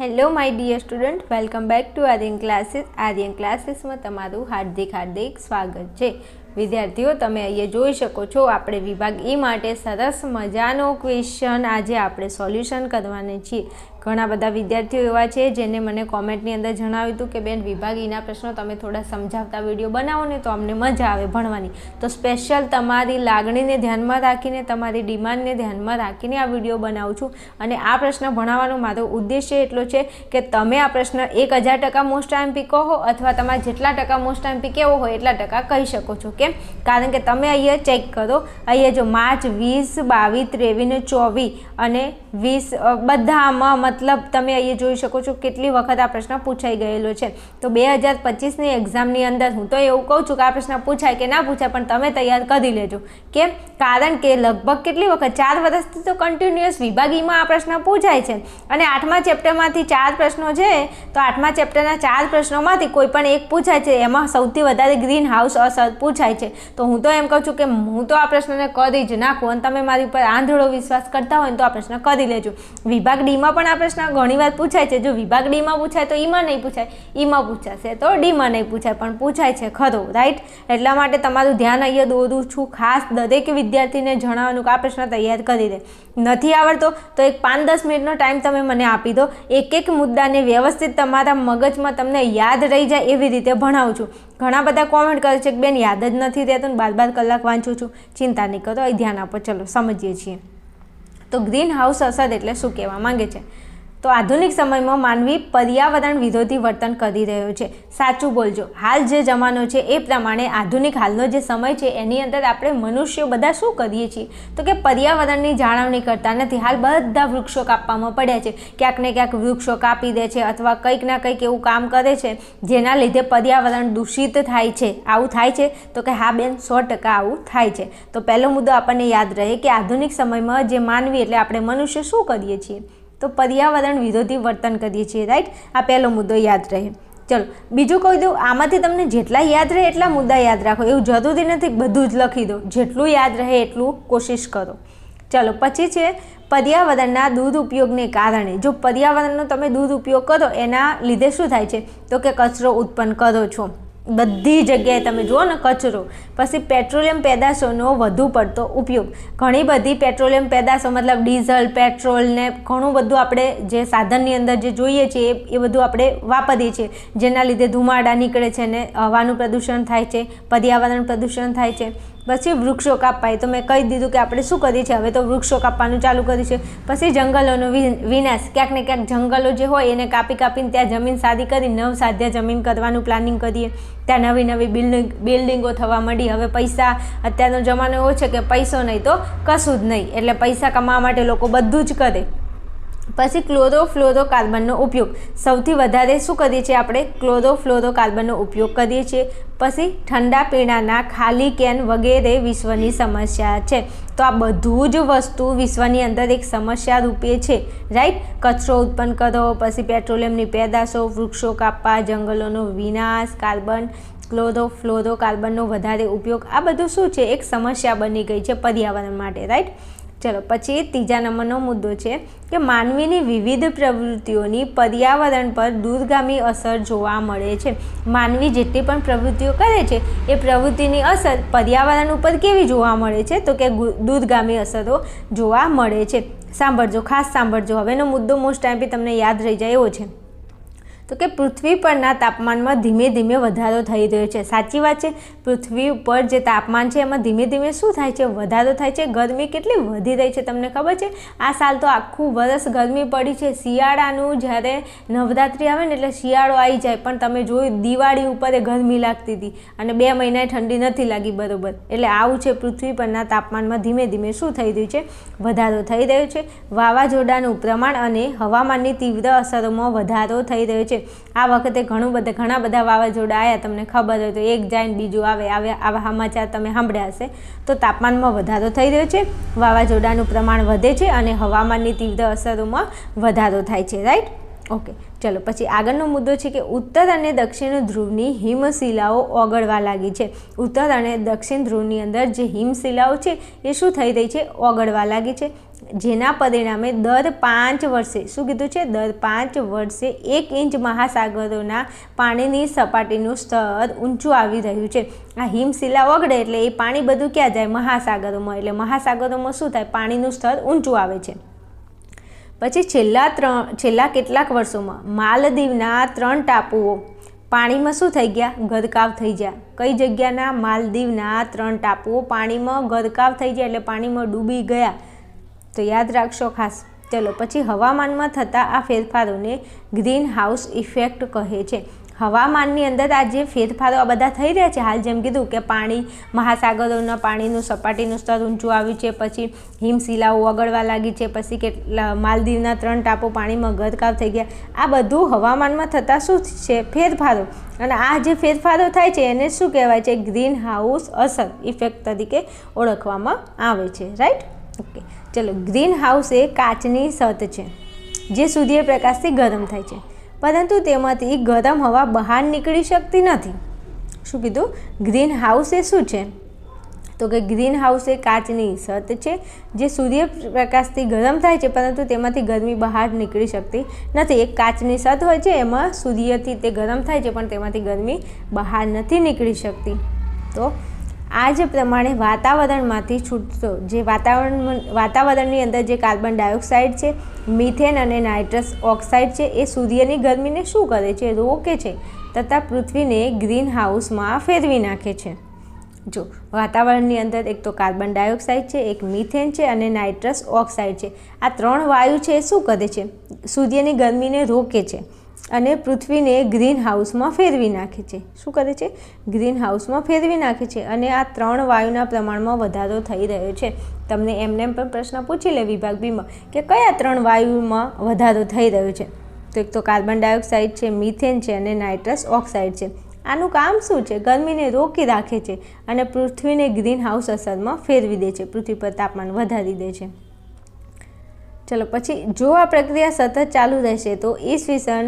Hello my dear student welcome back to Aryan classes Aryan ક્લાસીસમાં તમારું હાર્દિક હાર્દિક સ્વાગત છે. વિદ્યાર્થીઓ, તમે અહીંયા જોઈ શકો છો, આપણે વિભાગ એ માટે સરસ મજાનો ક્વેશ્ચન આજે આપણે સોલ્યુશન કરવાને છીએ. ઘણા બધા વિદ્યાર્થીઓ એવા છે જેને મને કોમેન્ટની અંદર જણાવ્યું હતું કે, બેન, વિભાગ ઈના પ્રશ્નો તમે થોડા સમજાવતા વીડિયો બનાવો ને તો અમને મજા આવે ભણવાની. તો સ્પેશિયલ તમારી લાગણીને ધ્યાનમાં રાખીને, તમારી ડિમાન્ડને ધ્યાનમાં રાખીને આ વીડિયો બનાવું છું. અને આ પ્રશ્ન ભણાવવાનો મારો ઉદ્દેશ્ય એટલો છે કે, તમે આ પ્રશ્ન એક હજાર ટકા મોસ્ટ આઈમ્પી કહો અથવા તમારે જેટલા ટકા મોસ્ટ આઈમ્પી કેવો હોય એટલા ટકા કહી શકો છો, કેમ? કારણ કે તમે અહીંયા ચેક કરો, અહીંયા જો માર્ચ વીસ, બાવીસ, ત્રેવીસ ચોવીસ અને વીસ બધામાં મતલબ તમે અહીંયા જોઈ શકો છો કેટલી વખત આ પ્રશ્ન પૂછાઈ ગયેલો છે. તો બે હજાર પચીસની એક્ઝામની અંદર હું તો એવું કહું છું કે આ પ્રશ્ન પૂછાય કે ના પૂછાય, પણ તમે તૈયાર કરી લેજો. કેમ? કારણ કે લગભગ કેટલી વખત? ચાર વર્ષથી તો કન્ટિન્યુઅસ વિભાગીમાં આ પ્રશ્ન પૂછાય છે. અને આઠમા ચેપ્ટરમાંથી ચાર પ્રશ્નો છે, તો આઠમા ચેપ્ટરના ચાર પ્રશ્નોમાંથી કોઈ પણ એક પૂછાય છે. એમાં સૌથી વધારે ગ્રીન હાઉસ અસર પૂછાય છે. તો હું તો એમ કહું છું કે હું તો આ પ્રશ્નને કરી જ નાખું અને તમે મારી ઉપર આંધળો વિશ્વાસ કરતા હોય તો આ પ્રશ્ન કરી લેજો. વિભાગ ડીમાં પણ આ પ્રશ્ન ઘણીવાર પૂછાય છે. જો વિભાગ ડીમાં પૂછાય તો ઈમાં નહીં પૂછાય. ઈમાં પૂછાશે તો ડીમાં નહીં પૂછાય. પણ પૂછાય છે ખરો રાઈટ એટલા માટે તમારું ધ્યાન અહીંયા દોરું છું. ખાસ દરેક વિદ્યાર્થીને જણાવવાનું કે આ પ્રશ્ન તૈયાર કરી દે. નથી આવડતો તો એક પાંચ દસ મિનિટનો ટાઈમ તમે મને આપી દો. એક એક મુદ્દાને વ્યવસ્થિત તમારા મગજમાં તમને યાદ રહી જાય એવી રીતે ભણાવું છું. ઘણા બધા કોમેન્ટ કરે છે કે, બેન, યાદ જ નથી રહેતું ને બાર બાર કલાક વાંચું છું. ચિંતા નહીં કરો. અહીં ધ્યાન આપો. ચલો, સમજીએ છીએ. તો ગ્રીન હાઉસ અસર એટલે શું કહેવા માંગે છે? તો આધુનિક સમયમાં માનવી પર્યાવરણ વિરોધી વર્તન કરી રહ્યો છે. સાચું બોલજો, હાલ જે જમાનો છે એ પ્રમાણે આધુનિક હાલનો જે સમય છે એની અંદર આપણે મનુષ્યો બધા શું કરીએ છીએ? તો કે પર્યાવરણની જાળવણી કરતા નથી. હાલ બધા વૃક્ષો કાપવામાં પડ્યા છે. ક્યાંક ને ક્યાંક વૃક્ષો કાપી દે છે અથવા કંઈક ના કંઈક એવું કામ કરે છે જેના લીધે પર્યાવરણ દૂષિત થાય છે. આવું થાય છે? તો કે હા બેન, સો ટકા આવું થાય છે. તો પહેલો મુદ્દો આપણને યાદ રહે કે આધુનિક સમયમાં જે માનવી એટલે આપણે મનુષ્ય શું કરીએ છીએ? તો પર્યાવરણ વિરોધી વર્તન કરીએ છીએ રાઈટ આ પહેલો મુદ્દો યાદ રહે. ચલો, બીજું કહી દઉં, આમાંથી તમને જેટલા યાદ રહે એટલા મુદ્દા યાદ રાખો. એવું જરૂરી નથી બધું જ લખી દો. જેટલું યાદ રહે એટલું કોશિશ કરો. ચલો, પછી છે, પર્યાવરણના દુરુપયોગને કારણે. જો પર્યાવરણનો તમે દુરુપયોગ કરો, એના લીધે શું થાય છે? તો કે કચરો ઉત્પન્ન કરો છો. બધી જગ્યાએ તમે જુઓ ને કચરો, પછી પેટ્રોલિયમ પેદાશોનો વધુ પડતો ઉપયોગ. ઘણી બધી પેટ્રોલિયમ પેદાશો, મતલબ ડીઝલ, પેટ્રોલ ને ઘણું બધું આપણે જે સાધનની અંદર જે જોઈએ છીએ, એ બધું આપણે વાપરીએ છીએ. જેના લીધે ધુમાડા નીકળે છે ને હવાનું પ્રદૂષણ થાય છે, પર્યાવરણ પ્રદૂષણ થાય છે. પછી વૃક્ષો કાપાય તો મેં કહી દીધું કે આપણે શું કરીએ છીએ? હવે તો વૃક્ષો કાપવાનું ચાલુ કર્યું છે. પછી જંગલોનો વિનાશ. ક્યાંક ને ક્યાંક જંગલો જે હોય એને કાપી કાપીને ત્યાં જમીન સાદી કરી નવસાધ્યા જમીન કરવાનું પ્લાનિંગ કરીએ. ત્યાં નવી નવી બિલ્ડિંગ, બિલ્ડિંગો થવા માંડી. હવે પૈસા, અત્યારનો જમાનો એવો છે કે પૈસો નહીં તો કશું જ નહીં. એટલે પૈસા કમાવા માટે લોકો બધું જ કરે. પછી ક્લોરોફ્લોરોકાર્બનનો ઉપયોગ. સૌથી વધારે શું કરીએ છીએ આપણે? ક્લોરોફ્લોરોકાર્બનનો ઉપયોગ કરીએ છીએ. પછી ઠંડા પીણાના ખાલી કેન વગેરે વિશ્વની સમસ્યા છે. તો આ બધું જ વસ્તુ વિશ્વની અંદર એક સમસ્યા રૂપે છે. રાઈટ? કચરો ઉત્પન્ન કરો, પછી પેટ્રોલિયમની પેદાશો, વૃક્ષો કાપવા, જંગલોનો વિનાશ, કાર્બન ક્લોરોફ્લોરો કાર્બનનો વધારે ઉપયોગ. આ બધું શું છે? એક સમસ્યા બની ગઈ છે પર્યાવરણ માટે. રાઈટ? ચલો, પછી ત્રીજા નંબરનો મુદ્દો છે કે માનવીની વિવિધ પ્રવૃત્તિઓની પર્યાવરણ પર દૂરગામી અસર જોવા મળે છે. માનવી જેટલી પણ પ્રવૃત્તિઓ કરે છે, એ પ્રવૃત્તિની અસર પર્યાવરણ ઉપર કેવી જોવા મળે છે? તો કે દૂરગામી અસરો જોવા મળે છે. સાંભળજો, ખાસ સાંભળજો. હવેનો મુદ્દો મોસ્ટ ટાઈમ તમને યાદ રહી જાય એવો છે. તો કે પૃથ્વી પરના તાપમાનમાં ધીમે ધીમે વધારો થઈ રહ્યો છે. સાચી વાત છે, પૃથ્વી ઉપર જે તાપમાન છે, એમાં ધીમે ધીમે શું થાય છે? વધારો થાય છે. ગરમી કેટલી વધી રહી છે તમને ખબર છે? આ સાલ તો આખું વરસ ગરમી પડી છે. શિયાળાનું જ્યારે નવરાત્રિ આવે ને એટલે શિયાળો આવી જાય. પણ તમે જોયું દિવાળી ઉપર એ ગરમી લાગતી હતી અને બે મહિનાએ ઠંડી નથી લાગી બરોબર. એટલે આવું છે પૃથ્વી પરના તાપમાનમાં ધીમે ધીમે શું થઈ રહ્યું છે? વધારો થઈ રહ્યો છે. વાવાઝોડાનું પ્રમાણ અને હવામાનની તીવ્ર અસરોમાં વધારો થઈ રહ્યો છે. આ વખતે ઘણું બધા, ઘણા બધા વાવાઝોડા આવ્યા તમને ખબર હોય તો એક જાય બીજું આવે આવે, આવા સમાચાર તમે સાંભળ્યા હશે. તો તાપમાનમાં વધારો થઈ રહ્યો છે, વાવાઝોડાનું પ્રમાણ વધે છે અને હવામાનની તીવ્ર અસરોમાં વધારો થાય છે, રાઈટ? ઓકે, ચલો, પછી આગળનો મુદ્દો છે કે ઉત્તર અને દક્ષિણ ધ્રુવની હિમશિલાઓ ઓગળવા લાગી છે. ઉત્તર અને દક્ષિણ ધ્રુવની અંદર જે હિમશિલાઓ છે, એ શું થઈ રહી છે? ઓગળવા લાગી છે. જેના પરિણામે દર પાંચ વર્ષે, શું કીધું છે? દર પાંચ વર્ષે એક ઇંચ મહાસાગરોના પાણીની સપાટીનું સ્તર ઊંચું આવી રહ્યું છે. આ હિમશિલા ઓગળે એટલે એ પાણી બધું ક્યાં જાય? મહાસાગરોમાં. એટલે મહાસાગરોમાં શું થાય? પાણીનું સ્તર ઊંચું આવે છે. પછી છેલ્લા ત્રણ, છેલ્લા કેટલાક વર્ષોમાં માલદીવના ત્રણ ટાપુઓ પાણીમાં શું થઈ ગયા? ગરકાવ થઈ ગયા. કઈ જગ્યાના? માલદીવના ત્રણ ટાપુઓ પાણીમાં ગરકાવ થઈ ગયા એટલે પાણીમાં ડૂબી ગયા. તો યાદ રાખશો ખાસ. ચલો, પછી હવામાનમાં થતા આ ફેરફારોને ગ્રીન હાઉસ ઇફેક્ટ કહે છે. હવામાનની અંદર આ જે ફેરફારો આ બધા થઈ રહ્યા છે, હાલ જેમ કીધું કે પાણી, મહાસાગરોના પાણીનું સપાટીનું સ્તર ઊંચું આવ્યું છે, પછી હિમશિલાઓ ઓગળવા લાગી છે, પછી કેટલા માલદીવના ત્રણ ટાપુ પાણીમાં ગરકાવ થઈ ગયા. આ બધું હવામાનમાં થતા શું છે? ફેરફારો. અને આ જે ફેરફારો થાય છે, એને શું કહેવાય છે? ગ્રીન હાઉસ અસર ઇફેક્ટ તરીકે ઓળખવામાં આવે છે. રાઈટ? ઓકે. ચલો ગ્રીન હાઉસ એ કાચની સત છે, જે સૂર્યપ્રકાશથી ગરમ થાય છે. પરંતુ તેમાંથી ગરમ હવા બહાર નીકળી શકતી નથી. શું કીધું? ગ્રીન હાઉસ એ શું છે? તો કે ગ્રીન હાઉસ એ કાચની છત છે, જે સૂર્યપ્રકાશથી ગરમ થાય છે, પરંતુ તેમાંથી ગરમી બહાર નીકળી શકતી નથી. એક કાચની છત હોય છે, એમાં સૂર્યથી તે ગરમ થાય છે, પણ તેમાંથી ગરમી બહાર નથી નીકળી શકતી. તો આ જ પ્રમાણે વાતાવરણમાંથી છૂટતો જે વાતાવરણ વાતાવરણની અંદર જે કાર્બન ડાયોક્સાઇડ છે, મિથેન અને નાઇટ્રસ ઓક્સાઇડ છે, એ સૂર્યની ગરમીને શું કરે છે? રોકે છે તથા પૃથ્વીને ગ્રીન હાઉસમાં ફેરવી નાખે છે. જો, વાતાવરણની અંદર એક તો કાર્બન ડાયોક્સાઇડ છે, એક મિથેન છે અને નાઇટ્રસ ઓક્સાઇડ છે. આ ત્રણ વાયુ છે એ શું કરે છે? સૂર્યની ગરમીને રોકે છે. અને પૃથ્વીને ગ્રીન હાઉસમાં ફેરવી નાખે છે. શું કરે છે? ગ્રીન હાઉસમાં ફેરવી નાખે છે અને આ ત્રણ વાયુના પ્રમાણમાં વધારો થઈ રહ્યો છે. તમને એમને પણ પ્રશ્ન પૂછી લે વિભાગ બીમાં કે કયા ત્રણ વાયુમાં વધારો થઈ રહ્યો છે? તો એક તો કાર્બન ડાયોક્સાઇડ છે, મિથેન છે અને નાઇટ્રસ ઓક્સાઇડ છે. આનું કામ શું છે? ગરમીને રોકી રાખે છે અને પૃથ્વીને ગ્રીન હાઉસ અસરમાં ફેરવી દે છે. પૃથ્વી પર તાપમાન વધારી દે છે. ચલો, પછી જો આ પ્રક્રિયા સતત ચાલુ રહેશે, તો ઈસવીસન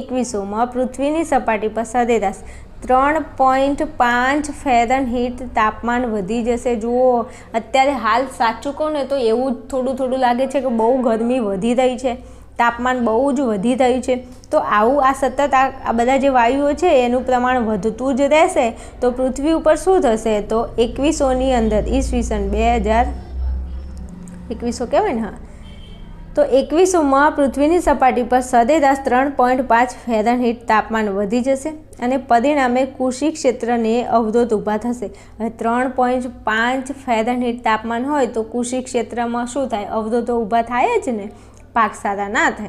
એકવીસોમાં પૃથ્વીની સપાટી પર સરેરાશ ત્રણ પોઈન્ટ પાંચ ફેરન હીટ તાપમાન વધી જશે. જુઓ, અત્યારે હાલ સાચું કહું ને તો એવું થોડું થોડું લાગે છે કે બહુ ગરમી વધી રહી છે, તાપમાન બહુ જ વધી રહ્યું છે. તો આવું આ સતત આ બધા જે વાયુઓ છે એનું પ્રમાણ વધતું જ રહેશે. તો પૃથ્વી ઉપર શું થશે? તો એકવીસોની અંદર ઈસવીસન બે હજાર, એકવીસો કહેવાય ને, હા. તો એકવીસોમાં પૃથ્વીની સપાટી પર સદેદાસ ત્રણ પોઈન્ટ પાંચ ફેરનહીટ તાપમાન વધી જશે અને પરિણામે કૃષિ ક્ષેત્રને અવરોધ ઊભા થશે. હવે ત્રણ પોઈન્ટ પાંચ ફેરનહીટ તાપમાન હોય તો કૃષિ ક્ષેત્રમાં શું થાય? અવરોધો ઊભા થાય જ ને? પાક સારા ના થાય.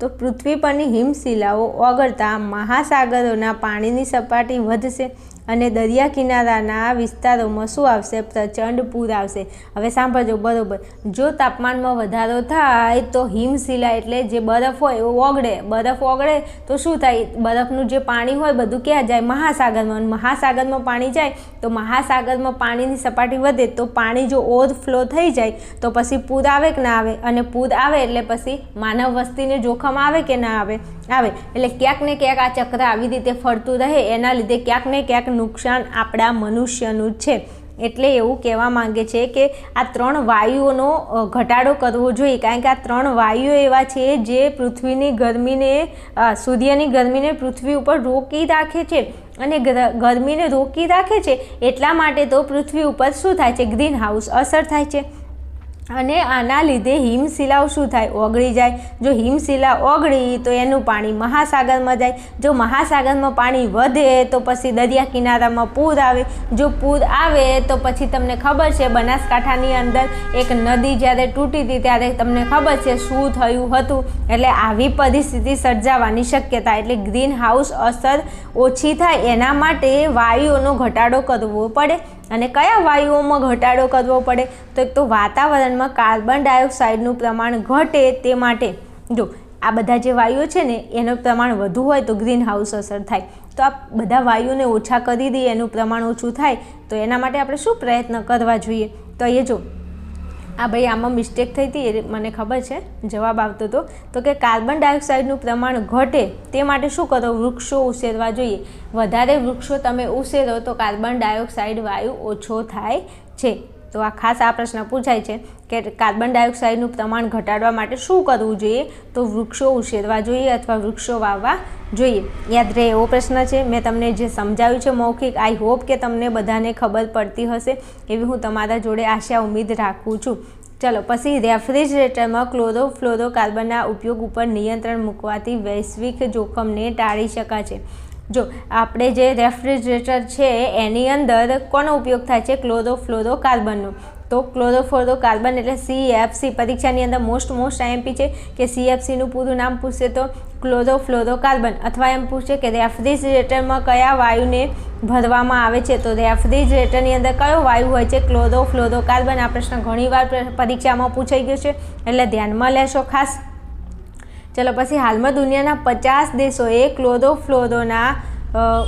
તો પૃથ્વી પરની હિમશિલાઓ ઓગળતા મહાસાગરોના પાણીની સપાટી વધશે અને દરિયા કિનારાના વિસ્તારોમાં શું આવશે? પ્રચંડ પૂર આવશે. હવે સાંભળજો, બરોબર. જો તાપમાનમાં વધારો થાય તો હિમશિલા એટલે જે બરફ હોય એ ઓગળે. બરફ ઓગળે તો શું થાય? બરફનું જે પાણી હોય બધું ક્યાં જાય? મહાસાગરમાં. મહાસાગરમાં પાણી જાય તો મહાસાગરમાં પાણીની સપાટી વધે તો પાણી જો ઓવરફ્લો થઈ જાય તો પછી પૂર આવે કે ના આવે? અને પૂર આવે એટલે પછી માનવ વસ્તીને જોખમ આવે કે ના આવે? આવે. એટલે ક્યાંક ને ક્યાંક આ ચક્ર આવી રીતે ફરતું રહે. એના લીધે ક્યાંક ને ક્યાંક નુકસાન આપણા મનુષ્યનું જ છે. એટલે એવું કહેવા માંગે છે કે આ ત્રણ વાયુઓનો ઘટાડો કરવો જોઈએ. કારણ કે આ ત્રણ વાયુઓ એવા છે જે પૃથ્વીની ગરમીને સૂર્યની ગરમીને પૃથ્વી ઉપર રોકી રાખે છે. અને ગરમીને રોકી રાખે છે એટલા માટે તો પૃથ્વી ઉપર શું થાય છે? ગ્રીન હાઉસ અસર થાય છે. અને આના લીધે હિમશિલાઓ શું થાય? ઓગળી જાય. જો હિમશિલા ઓગળી, તો એનું પાણી મહાસાગરમાં જાય. જો મહાસાગરમાં પાણી વધે, તો પછી દરિયા કિનારામાં પૂર આવે. જો પૂર આવે, તો પછી તમને ખબર છે, બનાસકાંઠાની અંદર એક નદી જ્યારે તૂટી હતી, ત્યારે તમને ખબર છે શું થયું હતું? એટલે આવી પરિસ્થિતિ સર્જાવાની શક્યતા. એટલે ગ્રીન હાઉસ અસર ઓછી થાય. એના માટે વાયુઓનો ઘટાડો કરવો પડે. અને કયા વાયુઓમાં ઘટાડો કરવો પડે? તો એક તો વાતાવરણમાં કાર્બન ડાયોક્સાઇડનું પ્રમાણ ઘટે તે માટે. જો, આ બધા જે વાયુઓ છે ને, એનું પ્રમાણ વધુ હોય તો ગ્રીન હાઉસ અસર થાય. તો આ બધા વાયુઓને ઓછા કરી દઈએ એનું પ્રમાણ ઓછું થાય, તો એના માટે આપણે શું પ્રયત્ન કરવા જોઈએ? તો એ જો આ ભાઈ આમાં મિસ્ટેક થઈ હતી, એ મને ખબર છે, જવાબ આવતો હતો તો કે કાર્બન ડાયોક્સાઇડનું પ્રમાણ ઘટે, તે માટે શું કરો? વૃક્ષો ઉછેરવા જોઈએ. વધારે વૃક્ષો તમે ઉછેરો તો કાર્બન ડાયોક્સાઇડ વાયુ ઓછો થાય છે. તો આ ખાસ આ પ્રશ્ન પૂછાય છે કે કાર્બન ડાયોક્સાઇડનું પ્રમાણ ઘટાડવા માટે શું કરવું જોઈએ? તો વૃક્ષો ઉછેરવા જોઈએ અથવા વૃક્ષો વાવવા જોઈએ? યાદ રહે એવો પ્રશ્ન છે. મેં તમને જે સમજાવ્યું છે મૌખિક આઈ હોપ કે તમને બધાને ખબર પડતી હશે એવી હું તમારા જોડે આશા ઉમ્મીદ રાખું છું. ચલો, પછી રેફ્રિજરેટરમાં ક્લોરો ફ્લોરો કાર્બનના ઉપયોગ ઉપર નિયંત્રણ મૂકવાથી વૈશ્વિક જોખમને ટાળી શકાય છે. જો, આપણે જે રેફ્રિજરેટર છે, એની અંદર કોનો ઉપયોગ થાય છે? ક્લોરો ફ્લોરો કાર્બનનો તો ક્લોરોફ્લોરો કાર્બન એટલે સીએફસી પરીક્ષાની અંદર મોસ્ટ મોસ્ટ આઈએમપી છે કે સીએફસીનું પૂરું નામ પૂછશે તો ક્લોરોફ્લોરો કાર્બન અથવા એમ પૂછશે કે રેફ્રિજરેટરમાં કયા વાયુને ભરવામાં આવે છે? તો રેફ્રિજરેટરની અંદર કયો વાયુ હોય છે? ક્લોરોફ્લોરો કાર્બન આ પ્રશ્ન ઘણીવાર પરીક્ષામાં પૂછાઈ ગયો છે. એટલે ધ્યાનમાં લેશો ખાસ. ચલો પછી હાલમાં દુનિયાના પચાસ દેશોએ ક્લોરોફ્લોરોના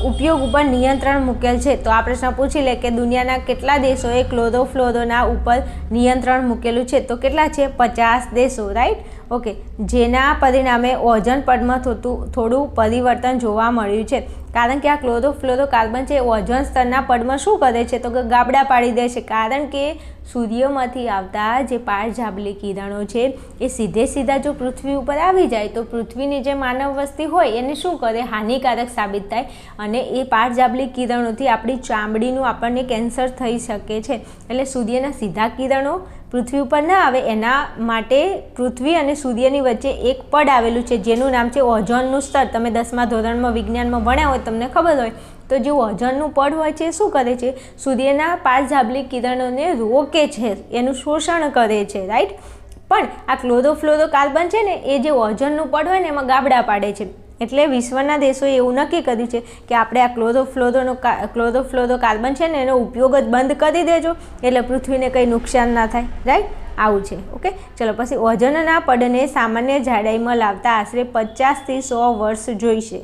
ઉપયોગ ઉપર નિયંત્રણ મૂકેલ છે. તો આ પ્રશ્ન પૂછી લે કે દુનિયાના કેટલા દેશોએ ક્લોરોફ્લોરોના ઉપર નિયંત્રણ મૂકેલું છે? તો કેટલા છે? પચાસ દેશો રાઈટ ઓકે, જેના પરિણામે ઓઝોન પડમાં થતું, થોડું પરિવર્તન જોવા મળ્યું છે. કારણ કે આ ક્લોરોફ્લોરો કાર્બન છે ઓઝોન સ્તરના પડમાં શું કરે છે? તો કે ગાબડા પાડી દે છે. કારણ કે સૂર્યમાંથી આવતા જે પાળઝાબલી કિરણો છે, એ સીધે સીધા જો પૃથ્વી ઉપર આવી જાય, તો પૃથ્વીની જે માનવ વસ્તી હોય, એને શું કરે? હાનિકારક સાબિત થાય. અને એ પાળઝાબલી કિરણોથી આપણી ચામડીનું આપણને કેન્સર થઈ શકે છે. એટલે સૂર્યના સીધા કિરણો પૃથ્વી ઉપર ના આવે, એના માટે પૃથ્વી અને સૂર્યની વચ્ચે એક પડ આવેલું છે, જેનું નામ છે ઓઝોનનું સ્તર. તમે દસમા ધોરણમાં વિજ્ઞાનમાં ભણ્યા હોય, તમને ખબર હોય. તો જે ઓઝોનનું પડ હોય છે શું કરે છે? સૂર્યના પારઝાબલી કિરણોને રોકે છે, એનું શોષણ કરે છે રાઈટ પણ આ ક્લોરોફ્લોરો કાર્બન છે ને, એ જે ઓઝોનનું પડ હોય ને, એમાં ગાબડા પાડે છે. એટલે વિશ્વના દેશોએ એવું નક્કી કર્યું છે કે આપણે આ ક્લોરોફ્લોરોનો ક્લોરોફ્લોરો કાર્બન છે ને એનો ઉપયોગ જ બંધ કરી દેજો, એટલે પૃથ્વીને કંઈ નુકસાન ના થાય. રાઈટ આવું છે. ઓકે ચલો, પછી ઓજનના પડને સામાન્ય જાડાઈમાં લાવતા આશરે પચાસથી સો વર્ષ જોઈશે.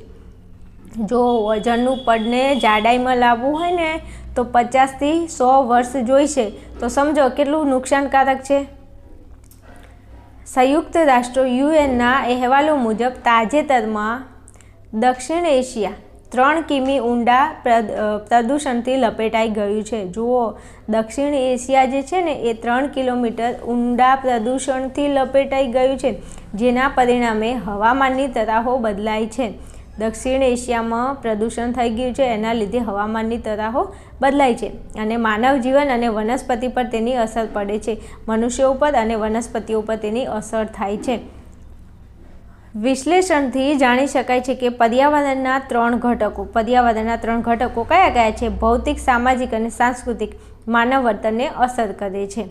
જો વજનનું પડને જાડાઈમાં લાવવું હોય ને, તો પચાસથી સો વર્ષ જોઈશે. તો સમજો, કેટલું નુકસાનકારક છે? સંયુક્ત રાષ્ટ્રો યુએનના અહેવાલો મુજબ તાજેતરમાં દક્ષિણ એશિયા ત્રણ કિમી ઊંડા પ્રદૂષણથી લપેટાઈ ગયું છે. જુઓ, દક્ષિણ એશિયા જે છે ને, એ ત્રણ કિલોમીટર ઊંડા પ્રદૂષણથી લપેટાઈ ગયું છે, જેના પરિણામે હવામાનની તરાહો બદલાય છે. દક્ષિણ એશિયામાં પ્રદૂષણ થઈ ગયું છે, એના લીધે હવામાનની તરાહો બદલાય છે અને માનવ જીવન અને વનસ્પતિ પર તેની અસર પડે છે. મનુષ્યો ઉપર અને વનસ્પતિઓ પર તેની અસર થાય છે. વિશ્લેષણથી જાણી શકાય છે કે પર્યાવરણના ત્રણ ઘટકો, પર્યાવરણના ત્રણ ઘટકો કયા કયા છે? ભૌતિક, સામાજિક અને સાંસ્કૃતિક માનવ વર્તનને અસર કરે છે.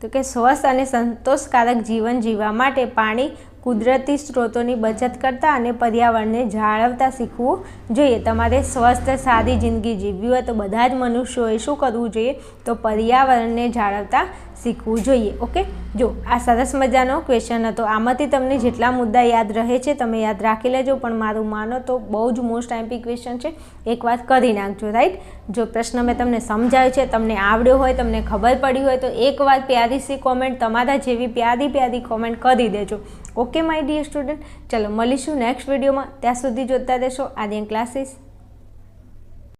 તો કે સ્વસ્થ અને સંતોષકારક જીવન જીવવા માટે પાણી કુદરતી સ્ત્રોતોની બચત કરતા અને પર્યાવરણને જાળવતા શીખવું જોઈએ. તમારે સ્વસ્થ, સાદી જિંદગી જીવવી હોય તો બધા જ મનુષ્યોએ શું કરવું જોઈએ? તો પર્યાવરણને જાળવતા શીખવું જોઈએ. ઓકે? જો, આ સરસ મજાનો ક્વેશ્ચન હતો. આમાંથી તમને જેટલા મુદ્દા યાદ રહે છે, તમે યાદ રાખી લેજો, પણ મારું માનો તો બહુ જ મોસ્ટ એમ્પી ક્વેશ્ચન છે. એક વાત કરી નાખજો રાઈટ જો પ્રશ્ન મેં તમને સમજાવ્યો છે, તમને આવડ્યો હોય, તમને ખબર પડી હોય, તો એક વાત પ્યારી સી કોમેન્ટ તમારા જેવી પ્યારી પ્યારી કોમેન્ટ કરી દેજો. ઓકે માય ડિયર સ્ટુડન્ટ ચલો મળીશું નેક્સ્ટ વિડીયોમાં ત્યાં સુધી જોતા રહેશો. આર્યન ક્લાસીસ